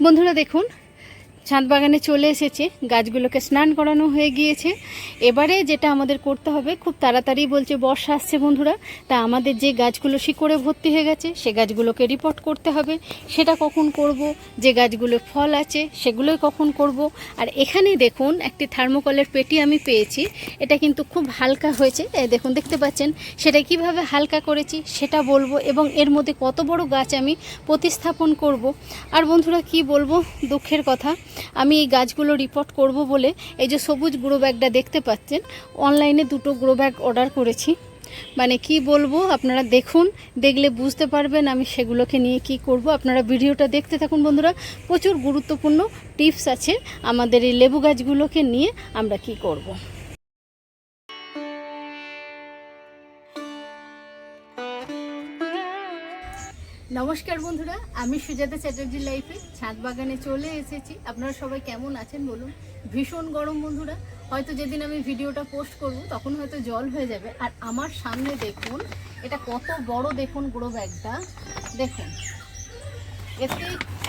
বন্ধুরা দেখুন ছাদ বাগানে চলে এসেছে। গাছগুলোকে স্নান করানো হয়ে গিয়েছে। এবারে যেটা আমাদের করতে হবে, খুব তাড়াতাড়ি বলছে, বর্ষা আসছে বন্ধুরা। তা আমাদের যে গাছগুলো শিকড়ে ভর্তি হয়ে গেছে, সে গাছগুলোকে রিপোর্ট করতে হবে। সেটা কখন করব, যে গাছগুলো ফল আছে, সেগুলোই কখন করব। আর এখানে দেখুন, একটি থার্মোকলের পেটি আমি পেয়েছি। এটা কিন্তু খুব হালকা হয়েছে। দেখুন, দেখতে পাচ্ছেন, সেটা কীভাবে হালকা করেছি সেটা বলব এবং এর মধ্যে কত বড় গাছ আমি প্রতিস্থাপন করব। আর বন্ধুরা, কি বলব, দুঃখের কথা। আমি এই গাছগুলো রিপোর্ট করব বলে এই যে সবুজ গ্রো ব্যাগটা দেখতে পাচ্ছেন অনলাইনে দুটো গ্রো ব্যাগ অর্ডার করেছি মানে কি বলব, আপনারা দেখুন, দেখলে বুঝতে পারবেন আমি সেগুলোকে নিয়ে কি করব আপনারা ভিডিওটা দেখতে থাকুন বন্ধুরা, প্রচুর গুরুত্বপূর্ণ টিপস আছে আমাদের এই লেবু গাছগুলোকে নিয়ে আমরা কি করব। নমস্কার বন্ধুরা, আমি সুজাতা চ্যাটার্জি লাইফে ছাদ বাগানে চলে এসেছি। আপনারা সবাই কেমন আছেন বলুন? ভীষণ গরম বন্ধুরা। হয়তো যেদিন আমি ভিডিওটা পোস্ট করব, তখন হয়তো জল হয়ে যাবে। আর আমার সামনে দেখুন, এটা কত বড় দেখুন গ্রো ব্যাগটা। দেখুন, এতে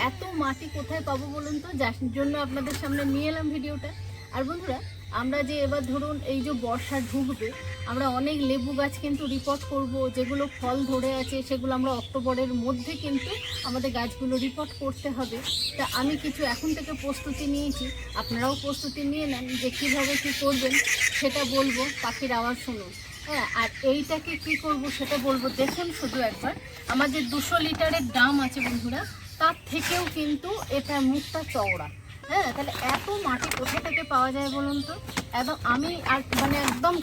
এত মাটি কোথায় পাবো বলুন তো? যার জন্য আপনাদের সামনে নিয়ে এলাম ভিডিওটা। আর বন্ধুরা আমরা যে এবার ধরুন এই যে বর্ষা ঢুকবে, আমরা অনেক লেবু গাছ কিন্তু রিপোর্ট করব, যেগুলো ফল ধরে আছে, সেগুলো আমরা অক্টোবরের মধ্যে কিন্তু আমাদের গাছগুলো রিপোর্ট করতে হবে। তা আমি কিছু এখন থেকে প্রস্তুতি নিয়েছি, আপনারাও প্রস্তুতি নিয়ে নেন যে কীভাবে কী করবেন, সেটা বলব, পাখির আওয়াজ শুনুন। হ্যাঁ আর এইটাকে কি করব সেটা বলব, দেখুন শুধু একবার আমার যে দুশো লিটারের দাম আছে বন্ধুরা, তার থেকেও কিন্তু এটা মুখটা চওড়া। হ্যাঁ তাহলে এত মাটি কোথা থেকে পাওয়া যায় বলুন তো? একদম আমি আর মানে একদম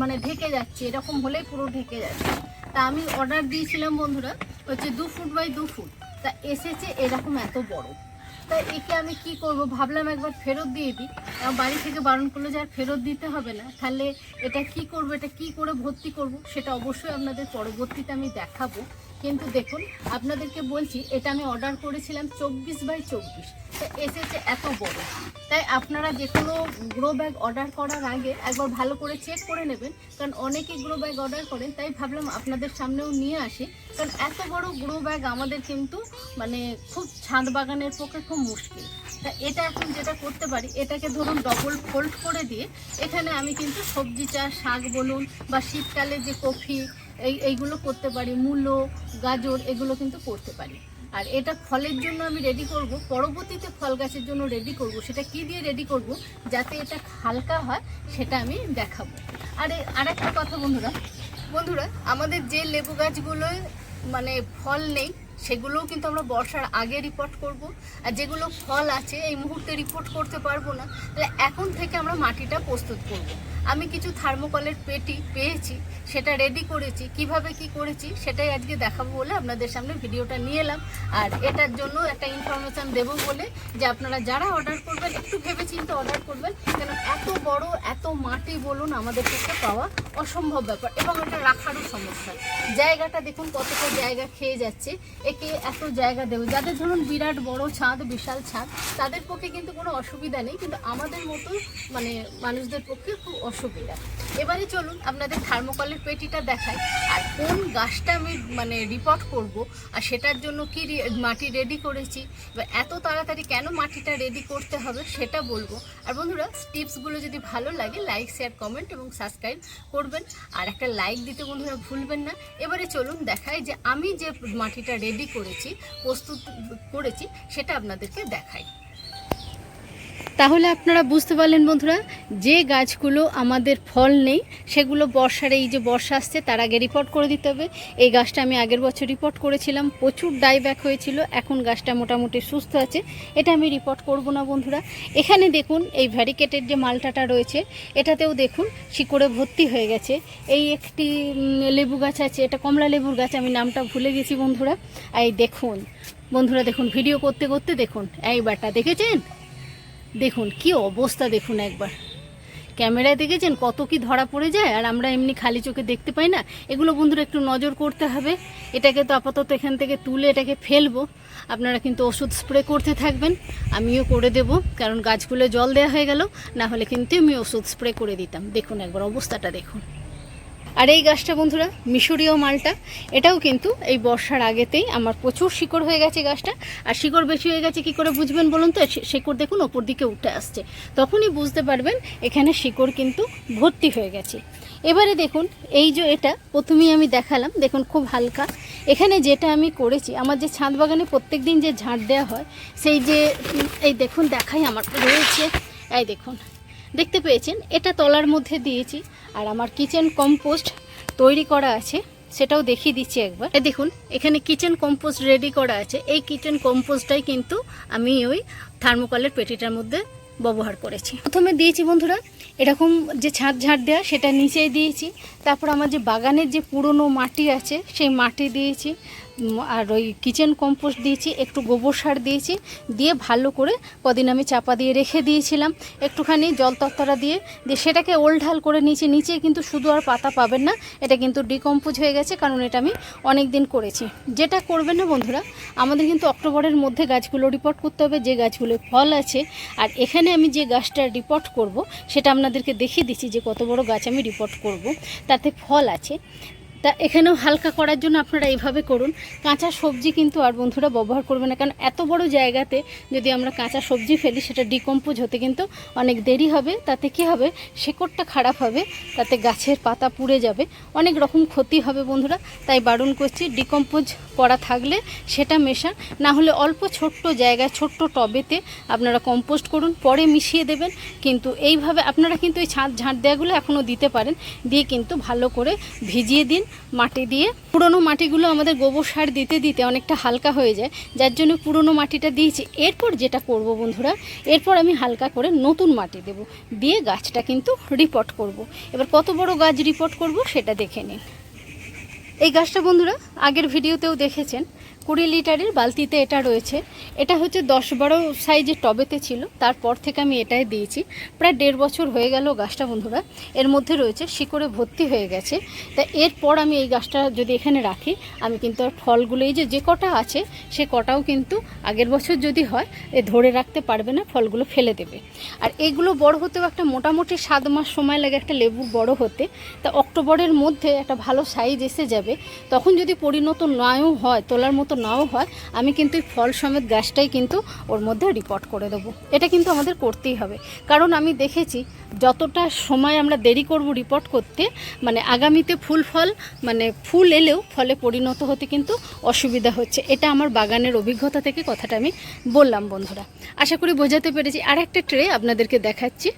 মানে ঢেকে যাচ্ছি, এরকম হলেই পুরো ঢেকে যাচ্ছে। তা আমি অর্ডার দিয়েছিলাম বন্ধুরা, হচ্ছে দু ফুট বাই দু ফুট। তা এসেছে এরকম এত বড়। তা একে আমি কি করব? ভাবলাম একবার ফেরত দিয়ে দিই। বাড়ি থেকে বারণ করলে যে আর ফেরত দিতে হবে না। তাহলে এটা কি করব, এটা কি করে ভর্তি করব, সেটা অবশ্যই আপনাদের পরবর্তীতে আমি দেখাবো। কিন্তু দেখুন, আপনাদেরকে বলছি, এটা আমি অর্ডার করেছিলাম চব্বিশ বাই চব্বিশ। তা এসেছে এত বড়। তাই আপনারা যে কোনো গ্রো ব্যাগ অর্ডার করার আগে একবার ভালো করে চেক করে নেবেন, কারণ অনেকে গ্রো ব্যাগ অর্ডার করেন, তাই ভাবলাম আপনাদের সামনেও নিয়ে আসি। কারণ এত বড় গ্রো ব্যাগ আমাদের কিন্তু মানে খুব ছাদ বাগানের পক্ষে খুব মুশকিল। তা এটা এখন যেটা করতে পারি, এটাকে ধরুন ডবল ফোল্ড করে দিয়ে, এখানে আমি কিন্তু সবজি চাষ, শাক বলুন বা শীতকালে যে কফি এই, এইগুলো করতে পারি, মূলো, গাজর, এগুলো কিন্তু করতে পারি। আর এটা ফলের জন্য আমি রেডি করব, পরবর্তীতে ফল গাছের জন্য রেডি করব, সেটা কি দিয়ে রেডি করব, যাতে এটা হালকা হয়, সেটা আমি দেখাবো। আর এ- আরেকটা কথা বন্ধুরা বন্ধুরা, আমাদের যে লেবু গাছগুলোয় মানে ফল নেই, সেগুলোও কিন্তু আমরা বর্ষার আগে রিপোর্ট করব। আর যেগুলো ফল আছে, এই মুহূর্তে রিপোর্ট করতে পারব না, তাহলে এখন থেকে আমরা মাটিটা প্রস্তুত করব। আমি কিছু থার্মোকলের পেটি পেয়েছি, সেটা রেডি করেছি। কীভাবে কি করেছি সেটাই আজকে দেখাবো বলে আপনাদের সামনে ভিডিওটা নিয়ে এলাম। আর এটার জন্য একটা ইনফরমেশান দেবো বলে যে আপনারা যারা অর্ডার করবেন, একটু ভেবে চিন্তে অর্ডার করবেন, কেন এত বড়, এত মাটি বলুন আমাদের পক্ষে পাওয়া অসম্ভব ব্যাপার এবং এটা রাখারও সমস্যা। জায়গাটা দেখুন কতটা জায়গা খেয়ে যাচ্ছে। একে এত জায়গা দেবে। যাদের ধরুন বিরাট বড় ছাদ, বিশাল ছাদ, তাদের পক্ষে কিন্তু কোনো অসুবিধা নেই। কিন্তু আমাদের মতো মানে মানুষদের পক্ষে খুব অসুবিধা। এবারে চলুন আপনাদের থার্মোকলের পেটিটা দেখাই, আর কোন গাছটা আমি মানে রিপোর্ট করব, আর সেটার জন্য কি মাটি রেডি করেছি, বা এত তাড়াতাড়ি কেন মাটিটা রেডি করতে হবে সেটা বলব। আর বন্ধুরা টিপসগুলো যদি ভালো লাগে লাইক শেয়ার কমেন্ট এবং সাবস্ক্রাইব করবেন। আর একটা লাইক দিতে বন্ধুরা ভুলবেন না। এবারে চলুন দেখাই যে আমি যে মাটিটা রেডি করেছি, প্রস্তুত করেছি, সেটা আপনাদেরকে দেখাই। তাহলে আপনারা বুঝতে পারলেন বন্ধুরা, যে গাছগুলো আমাদের ফল নেই, সেগুলো বর্ষার এই যে বর্ষা আসছে, তার আগে রিপোর্ট করে দিতে হবে। এই গাছটা আমি আগের বছর রিপোর্ট করেছিলাম, প্রচুর ডাইব্যাক হয়েছিল, এখন গাছটা মোটামুটি সুস্থ আছে। এটা আমি রিপোর্ট করব না বন্ধুরা। এখানে দেখুন, এই ভ্যারিকেটের যে মালটাটা রয়েছে, এটাতেও দেখুন, শিকড়ে ভর্তি হয়ে গেছে। এই একটি লেবু গাছ আছে, এটা কমলা লেবুর গাছ, আমি নামটা ভুলে গেছি বন্ধুরা। এই দেখুন, বন্ধুরা দেখুন ভিডিও করতে করতে দেখুন এইবারটা দেখেছেন? দেখুন, কি অবস্থা দেখুন একবার। ক্যামেরায় দেখেছেন কত কি ধরা পড়ে যায়, আর আমরা এমনি খালি চোখে দেখতে পাই না? এগুলো বন্ধুরা একটু নজর করতে হবে। এটাকে তো আপাতত এখান থেকে তুলে এটাকে ফেলব। আপনারা কিন্তু ওষুধ স্প্রে করতে থাকবেন, আমিও করে দেব, কারণ গাছগুলো জল দেওয়া হয়ে গেল, না হলে কিন্তু আমি ওষুধ স্প্রে করে দিতাম। দেখুন একবার অবস্থাটা দেখুন। আর এই গাছটা বন্ধুরা, মিশরীয় মালটা, এটাও কিন্তু এই বর্ষার আগেতেই আমার প্রচুর শিকড় হয়ে গেছে গাছটা। আর শিকড় বেশি হয়ে গেছে কি করে বুঝবেন বলুন তো? শিকড় দেখুন, ওপর দিকে উঠে আসছে। তখনই বুঝতে পারবেন এখানে শিকড় কিন্তু ভর্তি হয়ে গেছে। এবারে দেখুন, এই যে এটা, প্রথমেই আমি দেখালাম, দেখুন খুব হালকা। এখানে যেটা আমি করেছি, আমার যে ছাদ বাগানে প্রত্যেক দিন যে ঝাঁট দেওয়া হয়, সেই যে, এই দেখুন, দেখাই আমার, রয়েছে। এই দেখুন দেখতে পেয়েছেন, এটা তলার মধ্যে দিয়েছি, আর আমার কিচেন কম্পোস্ট তৈরি করা আছে, সেটাও দেখিয়ে দিচ্ছি একবার। দেখুন, এখানে কিচেন কম্পোস্ট রেডি করা আছে, এই কিচেন কম্পোস্টটাই কিন্তু আমি ওই থার্মোকলের পেটিটার মধ্যে ব্যবহার করেছি। প্রথমে দিয়েছি বন্ধুরা, এরকম যে ছাদ ঝাড় দেওয়া সেটা নিচেই দিয়েছি, তারপর আমার যে বাগানের যে পুরনো মাটি আছে, সেই মাটি দিয়েছি আর ওই কিচেন কম্পোস্ট দিয়েছি, একটু গোবর সার দিয়েছি, দিয়ে ভালো করে কদিন আমি চাপা দিয়ে রেখে দিয়েছিলাম। একটুখানি জল তত্তরা দিয়ে দিয়ে সেটাকে ওলঢাল করে নিচে নিচে কিন্তু শুধু আর পাতা পাবেন না, এটা কিন্তু ডিকম্পোজ হয়ে গেছে, কারণ এটা আমি অনেক দিন করেছি। যেটা করবেন না বন্ধুরা, আমাদের কিন্তু অক্টোবরের মধ্যে গাছগুলো রিপোর্ট করতে হবে, যে গাছগুলো ফল আছে, আর এখানে আমি যে গাছটা রিপোর্ট করব, সেটা আপনাদেরকে দেখিয়ে দিচ্ছি যে কত বড় গাছ আমি রিপোর্ট করব। তাতে ফল আছে। তা এখানেও হালকা করার জন্য আপনারা এইভাবে করুন। কাঁচা সবজি কিন্তু আর বন্ধুরা ব্যবহার করবেন না, কারণ এত বড় জায়গাতে যদি আমরা কাঁচা সবজি ফেলি, সেটা ডিকম্পোজ হতে কিন্তু অনেক দেরি হবে। তাতে কি হবে? শেকড়টা খারাপ হবে, তাতে গাছের পাতা পুড়ে যাবে, অনেক রকম ক্ষতি হবে বন্ধুরা। তাই বারণ করছি, ডিকম্পোজ করা থাকলে সেটা মেশান, না হলে অল্প ছোট্ট জায়গায়, ছোট্ট টবেতে আপনারা কম্পোস্ট করুন, পরে মিশিয়ে দেবেন। কিন্তু এইভাবে আপনারা কিন্তু এই ছাদ ঝাঁট দেওয়াগুলো এখনও দিতে পারেন, দিয়ে কিন্তু ভালো করে ভিজিয়ে দিন। মাটি দিয়ে। পুরনো মাটিগুলো আমাদের গোবর সার দিতে দিতে অনেকটা হালকা হয়ে যায়, যার জন্য পুরনো মাটিটা দিয়েছি। এরপর যেটা করব বন্ধুরা, এরপর আমি হালকা করে নতুন মাটি দেব, দিয়ে গাছটা কিন্তু রিপোর্ট করব। এবার কত বড় গাছ রিপোর্ট করব সেটা দেখে নিন। এই গাছটা বন্ধুরা আগের ভিডিওতেও দেখেছেন কুড়ি লিটারের বালতিতে এটা রয়েছে। এটা হচ্ছে দশ বারো সাইজের টবেতে ছিল। তারপর থেকে আমি এটাই দিয়েছি। প্রায় দেড় বছর হয়ে গেল গাছটা বন্ধুরা। এর মধ্যে রয়েছে, শিকড়ে ভর্তি হয়ে গেছে। তা এরপর আমি এই গাছটা যদি এখানে রাখি, আমি কিন্তু আর ফলগুলো, এই যে যে কটা আছে, সে কটাও কিন্তু আগের বছর যদি হয়, এ ধরে রাখতে পারবে না, ফলগুলো ফেলে দেবে। আর এগুলো বড় হতেও একটা মোটামুটি সাত মাস সময় লাগে একটা লেবু বড় হতে। তা অক্টোবরের মধ্যে একটা ভালো সাইজ এসে যাবে। তখন যদি পরিণত নাও হয়, তোলার মতো নাও হয়, আমি কিন্তু এই ফল সমেত গ্যাসটাই কিন্তু ওর মধ্যে রিপোর্ট করে দেবো। এটা কিন্তু আমাদের করতেই হবে। কারণ আমি দেখেছি যতটা সময় আমরা দেরি করব রিপোর্ট করতে মানে আগামীতে ফুল ফল মানে ফুল এলেও ফলে পরিণত হতে কিন্তু অসুবিধা হচ্ছে। এটা আমার বাগানের অভিজ্ঞতা থেকে কথাটা আমি বললাম বন্ধুরা। আশা করি বোঝাতে পেরেছি। আর একটা ট্রে আপনাদেরকে দেখাচ্ছি।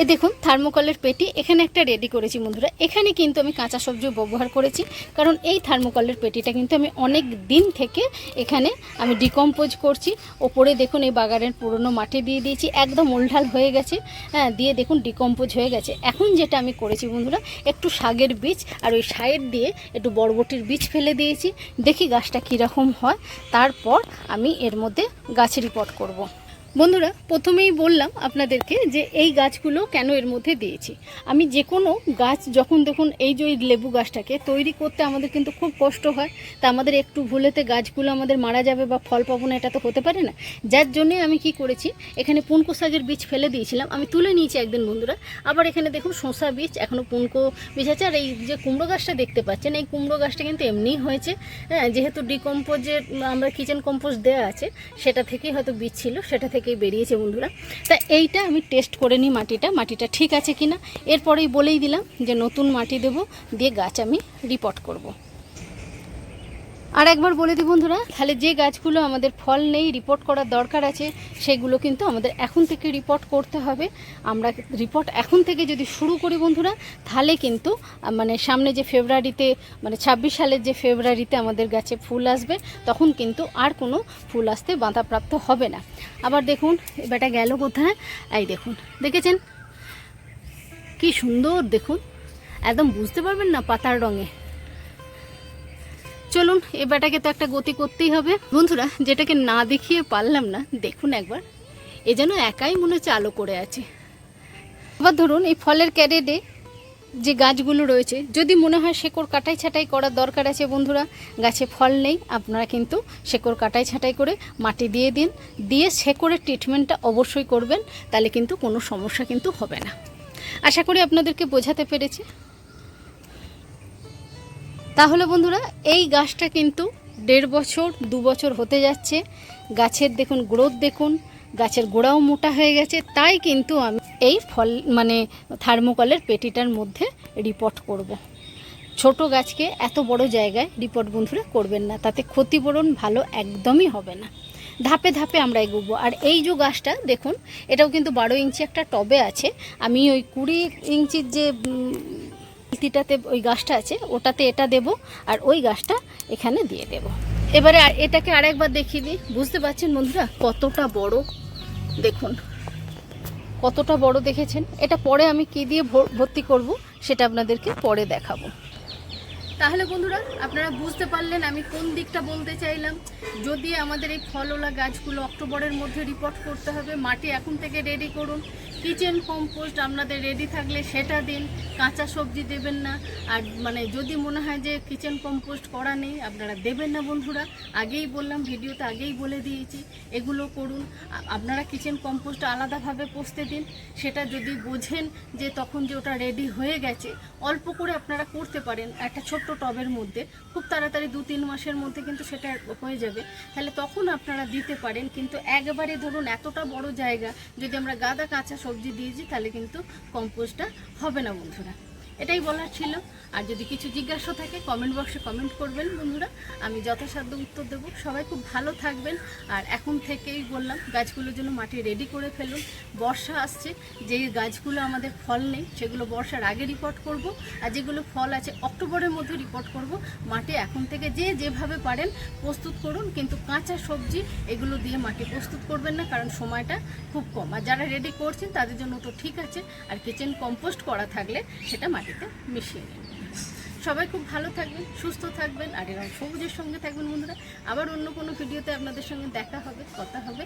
এ দেখুন, থার্মোকলের পেটি, এখানে একটা রেডি করেছি বন্ধুরা। এখানে কিন্তু আমি কাঁচা সবজিও ব্যবহার করেছি, কারণ এই থার্মোকলের পেটিটা কিন্তু আমি অনেক দিন থেকে এখানে আমি ডিকম্পোজ করছি। ওপরে দেখুন, এই বাগানের পুরনো মাটি দিয়ে দিয়েছি, একদম উল্ঢাল হয়ে গেছে। হ্যাঁ দিয়ে দেখুন ডিকম্পোজ হয়ে গেছে। এখন যেটা আমি করেছি বন্ধুরা, একটু শাকের বীজ আর ওই সাইড দিয়ে একটু বরবটির বীজ ফেলে দিয়েছি। দেখি গাছটা কীরকম হয়, তারপর আমি এর মধ্যে গাছ রিপোর্ট করব। বন্ধুরা, প্রথমেই বললাম আপনাদেরকে যে এই গাছগুলো কেন এর মধ্যে দিয়েছি। আমি যে কোনো গাছ যখন দেখুন, এই যে ওই লেবু গাছটাকে তৈরি করতে আমাদের কিন্তু খুব কষ্ট হয়। তা আমাদের একটু ভুলেতে গাছগুলো আমাদের মারা যাবে বা ফল পাবো না, এটা তো হতে পারে না। যার জন্যে আমি কি করেছি, এখানে পুনকো শাকের বীজ ফেলে দিয়েছিলাম। আমি তুলে নিয়েছি একদিন বন্ধুরা। আবার এখানে দেখুন, শসা বীজ এখনও পুনকো বীজ আছে। আর এই যে কুমড়ো গাছটা দেখতে পাচ্ছেন, এই কুমড়ো গাছটা কিন্তু এমনিই হয়েছে। হ্যাঁ যেহেতু ডিকম্পোজের আমরা কিচেন কম্পোজ দেওয়া আছে, সেটা থেকেই হয়তো বীজ ছিল, সেটা থেকেই বেরিয়েছে বন্ধুরা তা এইটা আমি টেস্ট করে নিই মাটিটা মাটিটা ঠিক আছে কিনা এরপরেই বলেই দিলাম যে নতুন মাটি দেব, দিয়ে গাছ আমি রিপোর্ট করব। আর একবার বলে দিই বন্ধুরা, তাহলে যে গাছগুলো আমাদের ফল নেই রিপোর্ট করার দরকার আছে, সেগুলো কিন্তু আমাদের এখন থেকে রিপোর্ট করতে হবে। আমরা রিপোর্ট এখন থেকে যদি শুরু করি বন্ধুরা, তাহলে কিন্তু মানে সামনে যে ফেব্রুয়ারিতে মানে ছাব্বিশ সালের যে ফেব্রুয়ারিতে আমাদের গাছে ফুল আসবে, তখন কিন্তু আর কোনো ফুল আসতে বাঁধাপ্রাপ্ত হবে না। আবার দেখুন এবারটা গেল কোথায়? এই দেখুন, দেখেছেন? কি সুন্দর দেখুন। একদম বুঝতে পারবেন না পাতার রঙে। চলুন এবারটাকে তো একটা গতি করতেই হবে। বন্ধুরা, যেটাকে না দেখিয়ে পারলাম না, দেখুন একবার। এ যেন একাই মনে হচ্ছে আলো করে আছে। আবার ধরুন, এই ফলের ক্যারেটে যে গাছগুলো রয়েছে, যদি মনে হয় শেকড় কাটাই ছাটাই করার দরকার আছে বন্ধুরা, গাছে ফল নেই, আপনারা কিন্তু শেকড় কাটাই ছাটাই করে মাটি দিয়ে দিন। দিয়ে শেকড়ের ট্রিটমেন্টটা অবশ্যই করবেন, তাহলে কিন্তু কোনো সমস্যা কিন্তু হবে না। আশা করি আপনাদেরকে বোঝাতে পেরেছি। তাহলে বন্ধুরা, এই গাছটা কিন্তু দেড় বছর, দু বছর হতে যাচ্ছে। গাছের দেখুন গ্রোথ দেখুন, গাছের গোড়াও মোটা হয়ে গেছে। তাই কিন্তু আমি এই ফল মানে থার্মোকলের পেটিটার মধ্যে রিপোর্ট করব। ছোট গাছকে এত বড় জায়গায় রিপোর্ট বন্ধুরা করবেন না। তাতে ক্ষতিপূরণ ভালো একদমই হবে না। ধাপে ধাপে আমরা এগোবো। আর এই যে গাছটা, দেখুন, এটাও কিন্তু বারো ইঞ্চি একটা টবে আছে। আমি ওই কুড়ি ইঞ্চির যে বালতিটাতে ওই গাছটা আছে, ওটাতে এটা দেব আর ওই গাছটা এখানে দিয়ে দেব। এবারে এটাকে আরেকবার দেখিয়ে দিই। বুঝতে পারছেন বন্ধুরা কতটা বড়? দেখুন, কতটা বড় দেখেছেন? এটা পরে আমি কি দিয়ে ভর- ভর্তি করব সেটা আপনাদেরকে পরে দেখাবো। তাহলে বন্ধুরা, আপনারা বুঝতে পারলেন আমি কোন দিকটা বলতে চাইলাম। যদি আমাদের এই ফলওলা গাছগুলো অক্টোবরের মধ্যে রিপোর্ট করতে হবে, মাটি এখন থেকে রেডি করুন। কিচেন কম্পোস্ট আপনাদের রেডি থাকলে সেটা দিন। কাঁচা সবজি দেবেন না। আর মানে যদি মনে হয় যে কিচেন কম্পোস্ট করা নেই, আপনারা দেবেন না বন্ধুরা। আগেই বললাম, ভিডিওতে আগেই বলে দিয়েছি, এগুলো করুন। আপনারা কিচেন কম্পোস্ট আলাদাভাবে পোষতে দিন। সেটা যদি বোঝেন যে তখন যে ওটা রেডি হয়ে গেছে, অল্প করে আপনারা করতে পারেন একটা ছোট্ট টবের মধ্যে। খুব তাড়াতাড়ি দু তিন মাসের মধ্যে কিন্তু সেটা হয়ে যাবে। তাহলে তখন আপনারা দিতে পারেন। কিন্তু একবারে ধরুন এতটা বড় জায়গা, যদি আমরা গাদা কাঁচা সবজি দিয়েছি তাহলে কিন্তু কম্পোস্টটা হবে না বন্ধুরা। এটাই বলার ছিল। আর যদি কিছু জিজ্ঞাসা থাকে কমেন্ট বক্সে কমেন্ট করবেন বন্ধুরা। আমি যথাসাধ্য উত্তর দেবো। সবাই খুব ভালো থাকবেন। আর এখন থেকেই বললাম গাছগুলোর জন্য মাটি রেডি করে ফেলুন। বর্ষা আসছে, যে গাছগুলো আমাদের ফল নেই, সেগুলো বর্ষার আগে রিপোর্ট করব। আর যেগুলো ফল আছে, অক্টোবরের মধ্যে রিপোর্ট করব। মাটি এখন থেকে যে যেভাবে পারেন প্রস্তুত করুন। কিন্তু কাঁচা সবজি, এগুলো দিয়ে মাটি প্রস্তুত করবেন না, কারণ সময়টা খুব কম। আর যারা রেডি করছেন, তাদের জন্য তো ঠিক আছে। আর কিচেন কম্পোস্ট করা থাকলে সেটা মাটিতে মিশিয়ে নিন সবাই খুব ভালো থাকবেন, সুস্থ থাকবেন, আর এরকম সবুজের সঙ্গে থাকবেন বন্ধুরা। আবার অন্য কোনো ভিডিওতে আপনাদের সঙ্গে দেখা হবে, কথা হবে।